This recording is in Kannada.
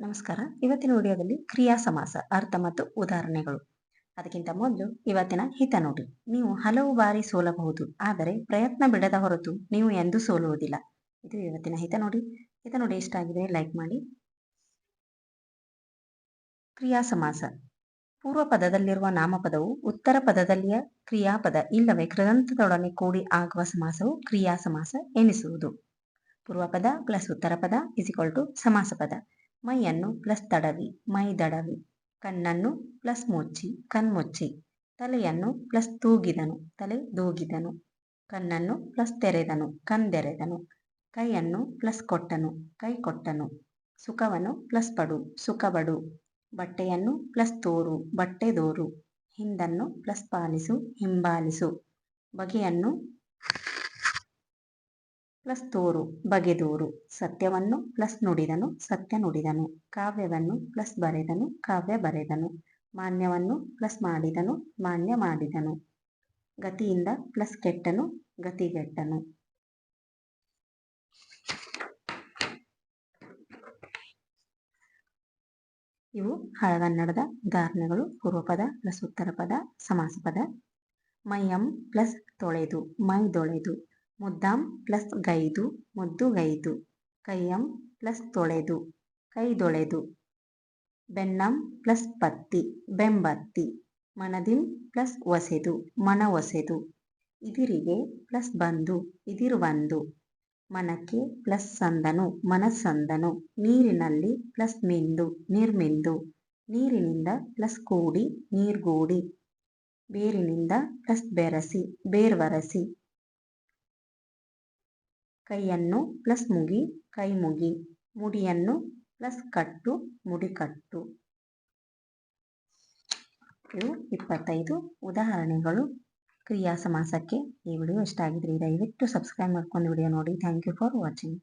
ನಮಸ್ಕಾರ. ಇವತ್ತಿನ ವಿಡಿಯೋದಲ್ಲಿ ಕ್ರಿಯಾ ಸಮಾಸ, ಅರ್ಥ ಮತ್ತು ಉದಾಹರಣೆಗಳು. ಅದಕ್ಕಿಂತ ಮೊದಲು ಇವತ್ತಿನ ಹಿತ ನೋಡಿ. ನೀವು ಹಲವು ಬಾರಿ ಸೋಲಬಹುದು, ಆದರೆ ಪ್ರಯತ್ನ ಬಿಡದ ಹೊರತು ನೀವು ಎಂದೂ ಸೋಲುವುದಿಲ್ಲ. ಇದು ಇವತ್ತಿನ ಹಿತ ನೋಡಿ. ಹಿತ ನೋಡಿ ಇಷ್ಟ ಆಗಿದೆ ಲೈಕ್ ಮಾಡಿ. ಕ್ರಿಯಾ ಸಮಾಸ. ಪೂರ್ವ ಪದದಲ್ಲಿರುವ ನಾಮಪದವು ಉತ್ತರ ಪದದಲ್ಲಿಯ ಕ್ರಿಯಾಪದ ಇಲ್ಲವೇ ಕೃದಂತದೊಡನೆ ಕೂಡಿ ಆಗುವ ಸಮಾಸವು ಕ್ರಿಯಾ ಸಮಾಸ ಎನಿಸುವುದು. ಪೂರ್ವಪದ ಪ್ಲಸ್ ಉತ್ತರ ಪದ ಈಕ್ವಲ್ ಟು ಸಮಾಸ ಪದ ಮೈಯನ್ನು ಪ್ಲಸ್ ತಡವಿ, ಮೈ ದಡವಿ. ಕಣ್ಣನ್ನು ಪ್ಲಸ್ ಮುಚ್ಚಿ ಕಣ್ಮುಚ್ಚಿ ತಲೆಯನ್ನು ಪ್ಲಸ್ ತೂಗಿದನು, ತಲೆ ದೂಗಿದನು. ಕಣ್ಣನ್ನು ಪ್ಲಸ್ ತೆರೆದನು ಕಣ್ದೆರೆದನು ಕೈಯನ್ನು ಪ್ಲಸ್ ಕೊಟ್ಟನು, ಕೈ ಕೊಟ್ಟನು. ಸುಖವನ್ನು ಪ್ಲಸ್ ಪಡು ಸುಖ ಬಡು ಬಟ್ಟೆಯನ್ನು ಪ್ಲಸ್ ತೋರು, ಬಟ್ಟೆ ದೋರು. ಹಿಂದನ್ನು ಪ್ಲಸ್ ಪಾಲಿಸು, ಹಿಂಬಾಲಿಸು. ಬಗೆಯನ್ನು ಪ್ಲಸ್ ತೋರು, ಬಗೆದೋರು, ಸತ್ಯವನ್ನು ಪ್ಲಸ್ ನುಡಿದನು, ಸತ್ಯ ನುಡಿದನು, ಕಾವ್ಯವನ್ನು ಪ್ಲಸ್ ಬರೆದನು, ಕಾವ್ಯ ಬರೆದನು, ಮಾನ್ಯವನ್ನು ಪ್ಲಸ್ ಮಾಡಿದನು, ಮಾನ್ಯ ಮಾಡಿದನು, ಗತಿಯಿಂದ ಪ್ಲಸ್ ಕೆಟ್ಟನು ಗತಿಗೆಟ್ಟನು ಇವು ಹಳಗನ್ನಡದ ಉದಾಹರಣೆಗಳು. ಪೂರ್ವಪದ, ಪ್ಲಸ್ ಉತ್ತರ ಪದ ಸಮಾಸ ಪದ ಮೈಯಂ ಪ್ಲಸ್ ತೊಳೆದು, ಮೈ ದೊಳೆದು. ಮುದ್ದಾಂ ಪ್ಲಸ್ ಗೈದು ಮುದ್ದುಗೈದು ಕೈಯಂ ಪ್ಲಸ್ ತೊಳೆದು, ಕೈದೊಳೆದು. ಬೆನ್ನಂ ಪ್ಲಸ್ ಪತ್ತಿ, ಬೆಂಬತ್ತಿ. ಮನದಿಂ ಪ್ಲಸ್ ಒಸೆದು, ಮನ ಒಸೆದು. ಇದಿರಿಗೆ ಪ್ಲಸ್ ಬಂದು, ಇದಿರು ಬಂದು ಮನಕ್ಕೆ ಪ್ಲಸ್ ಸಂದನು, ಮನಸ್ಸಂದನು. ನೀರಿನಲ್ಲಿ ಪ್ಲಸ್ ಮಿಂದು, ನಿರ್ಮಿಂದು. ನೀರಿನಿಂದ ಪ್ಲಸ್ ಕೂಡಿ, ನೀರ್ಗೂಡಿ. ಬೇರಿನಿಂದ ಪ್ಲಸ್ ಬೆರಸಿ, ಬೇರ್ವರಸಿ. ಕೈಯನ್ನು ಪ್ಲಸ್ ಮುಗಿ ಕೈ ಮುಗಿ ಮುಡಿಯನ್ನು ಪ್ಲಸ್ ಕಟ್ಟು ಮುಡಿ ಕಟ್ಟು ಇವು ಇಪ್ಪತ್ತೈದು ಉದಾಹರಣೆಗಳು. ಕ್ರಿಯಾ ಸಮಾಸಕ್ಕೆ ಈ ವಿಡಿಯೋ ಇಷ್ಟ ಆಗಿದ್ರೆ ದಯವಿಟ್ಟು ಸಬ್ಸ್ಕ್ರೈಬ್ ಮಾಡ್ಕೊಂಡು ವಿಡಿಯೋ ನೋಡಿ. Thank you for watching